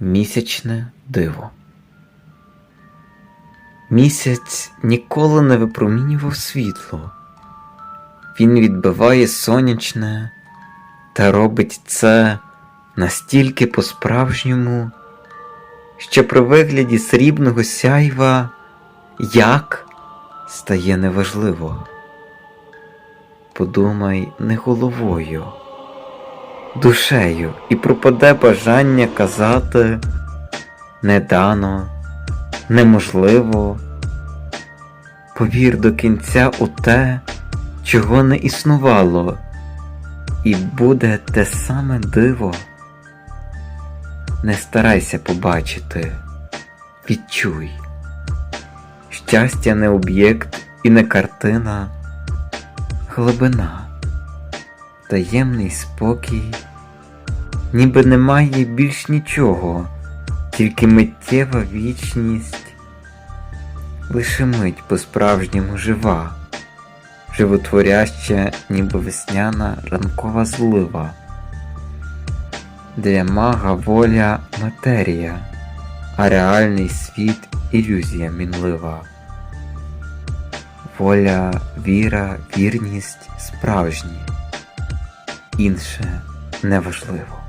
Місячне диво. Місяць ніколи не випромінював світло. Він відбиває сонячне та робить це настільки по-справжньому, що при вигляді срібного сяйва як стає неважливо. Подумай не головою, душею і пропаде бажання казати не дано, неможливо. Повір до кінця у те, чого не існувало, і буде те саме диво. Не старайся побачити, відчуй. Щастя не об'єкт і не картина, глибина, таємний спокій, ніби немає більш нічого, тільки миттєва вічність, лише мить по-справжньому жива, животворяща, ніби весняна ранкова злива. Для мага воля матерія, а реальний світ ілюзія мінлива. Воля, віра, вірність справжні, інше неважливо.